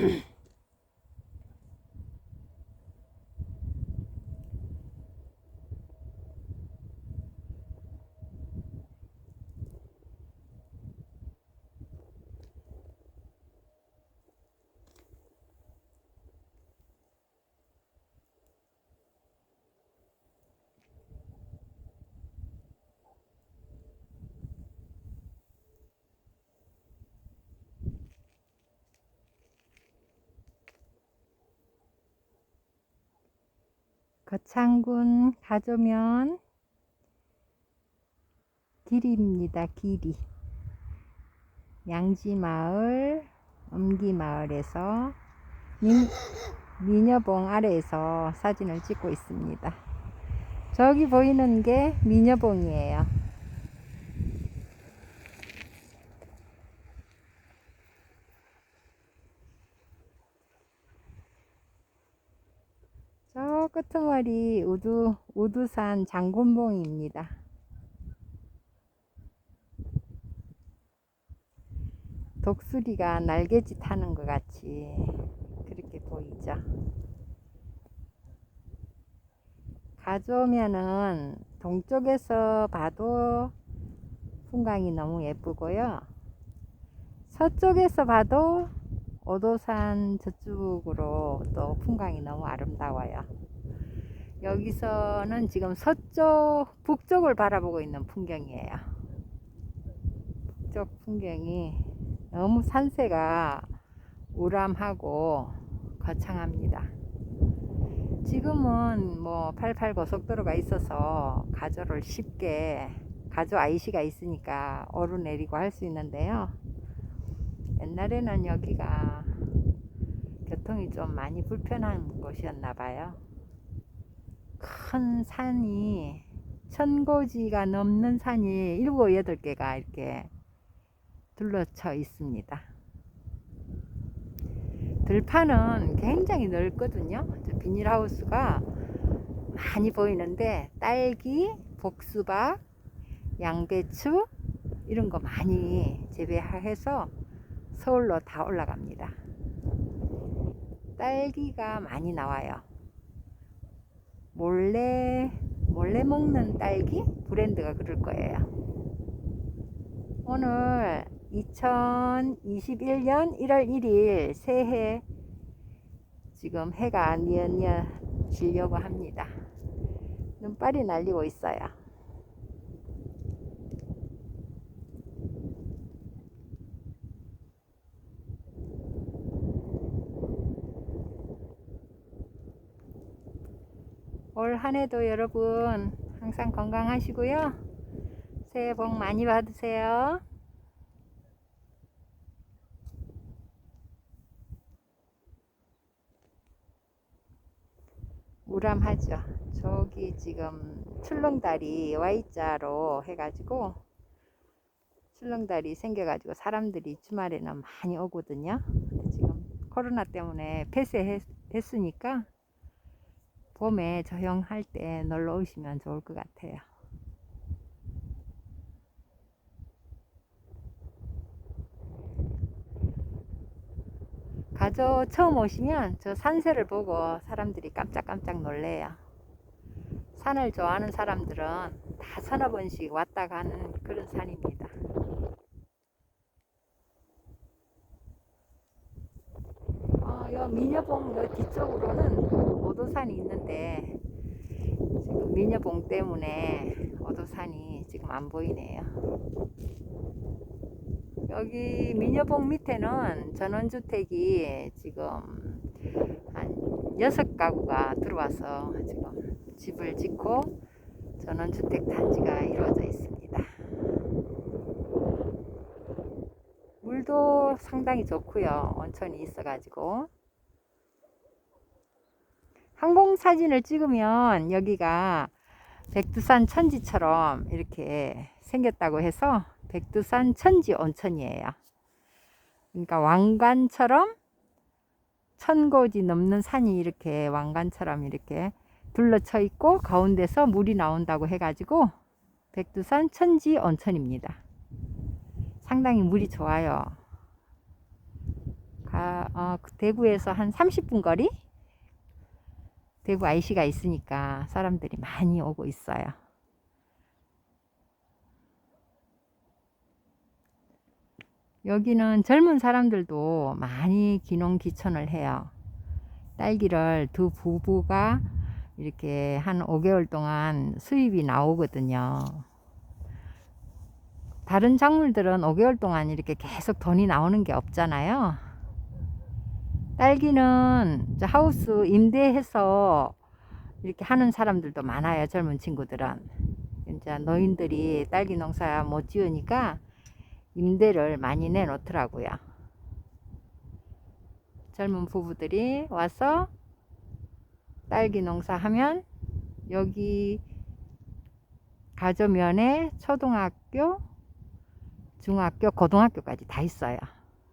mm 거창군 가조면 길입니다. 길이. 양지마을, 엄기마을에서 민, 미녀봉 아래에서 사진을 찍고 있습니다. 저기 보이는 게 미녀봉이에요. 저 끄트머리 우두, 우두산 장군봉입니다. 독수리가 날개짓 하는 것 같이 그렇게 보이죠. 가져오면은 동쪽에서 봐도 풍광이 너무 예쁘고요. 서쪽에서 봐도 오도산 저쪽으로 또 풍광이 너무 아름다워요. 여기서는 지금 서쪽, 북쪽을 바라보고 있는 풍경이에요. 북쪽 풍경이 너무 산세가 우람하고 거창합니다. 지금은 뭐 88 고속도로가 있어서 가조를 쉽게 가조 IC가 있으니까 오르내리고 할 수 있는데요. 옛날에는 여기가 교통이 좀 많이 불편한 곳이었나 봐요. 큰 산이 천고지가 넘는 산이 일곱 여덟 개가 이렇게 둘러쳐 있습니다. 들판은 굉장히 넓거든요. 저 비닐하우스가 많이 보이는데 딸기, 복수박, 양배추 이런 거 많이 재배해서 서울로 다 올라갑니다. 딸기가 많이 나와요. 몰래 몰래 먹는 딸기 브랜드가 그럴 거예요. 오늘 2021년 1월 1일 새해 지금 해가 뉘엿뉘엿 지려고 합니다. 눈발이 날리고 있어요. 올 한 해도 여러분 항상 건강하시고요. 새해 복 많이 받으세요. 우람하죠. 저기 지금 출렁다리 Y자로 해가지고 출렁다리 생겨가지고 사람들이 주말에는 많이 오거든요. 지금 코로나 때문에 폐쇄했으니까 봄에 조용할 때 놀러 오시면 좋을 것 같아요. 가조 처음 오시면 저 산세를 보고 사람들이 깜짝깜짝 놀래요. 산을 좋아하는 사람들은 다 서너 번씩 왔다 가는 그런 산입니다. 어, 요 미녀봉 요 뒤쪽으로는 오도산이 있는데 지금 미녀봉 때문에 오도산이 지금 안 보이네요. 여기 미녀봉 밑에는 전원주택이 지금 한 여섯 가구가 들어와서 지금 집을 짓고 전원주택 단지가 이루어져 있습니다. 물도 상당히 좋고요. 온천이 있어가지고 항공 사진을 찍으면 여기가 백두산 천지처럼 이렇게 생겼다고 해서 백두산 천지 온천이에요. 그러니까 왕관처럼 천고지 넘는 산이 이렇게 왕관처럼 이렇게 둘러쳐 있고 가운데서 물이 나온다고 해가지고 백두산 천지 온천입니다. 상당히 물이 좋아요. 가, 어, 그 대구에서 한 30분 거리? 대구 IC가 있으니까 사람들이 많이 오고 있어요. 여기는 젊은 사람들도 많이 기농기촌을 해요. 딸기를 두 부부가 이렇게 한 5개월 동안 수입이 나오거든요. 다른 작물들은 5개월 동안 이렇게 계속 돈이 나오는 게 없잖아요. 딸기는 하우스 임대해서 이렇게 하는 사람들도 많아요. 젊은 친구들은. 이제 노인들이 딸기 농사 못 지으니까 임대를 많이 내놓더라고요. 젊은 부부들이 와서 딸기 농사 하면 여기 가조면에 초등학교, 중학교, 고등학교까지 다 있어요.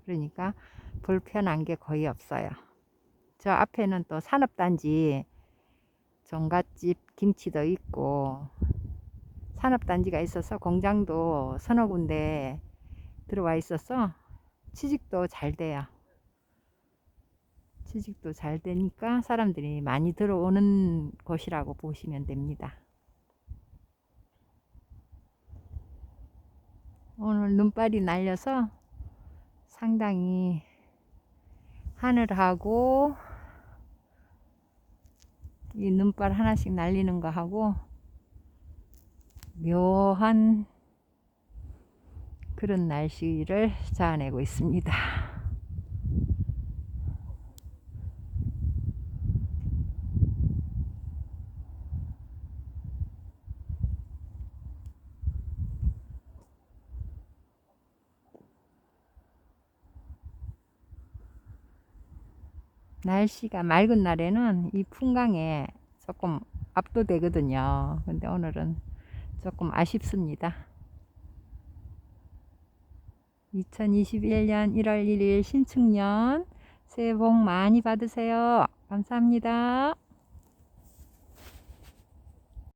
그러니까 불편한 게 거의 없어요. 저 앞에는 또 산업단지, 종갓집, 김치도 있고 산업단지가 있어서 공장도 서너 군데 들어와 있어서 취직도 잘 돼요. 취직도 잘 되니까 사람들이 많이 들어오는 곳이라고 보시면 됩니다. 오늘 눈발이 날려서 상당히 하늘하고 이 눈발 하나씩 날리는 거 하고 묘한 그런 날씨를 자아내고 있습니다. 날씨가 맑은 날에는 이 풍광에 조금 압도되거든요. 근데 오늘은 조금 아쉽습니다. 2021년 1월 1일 신축년 새해 복 많이 받으세요. 감사합니다.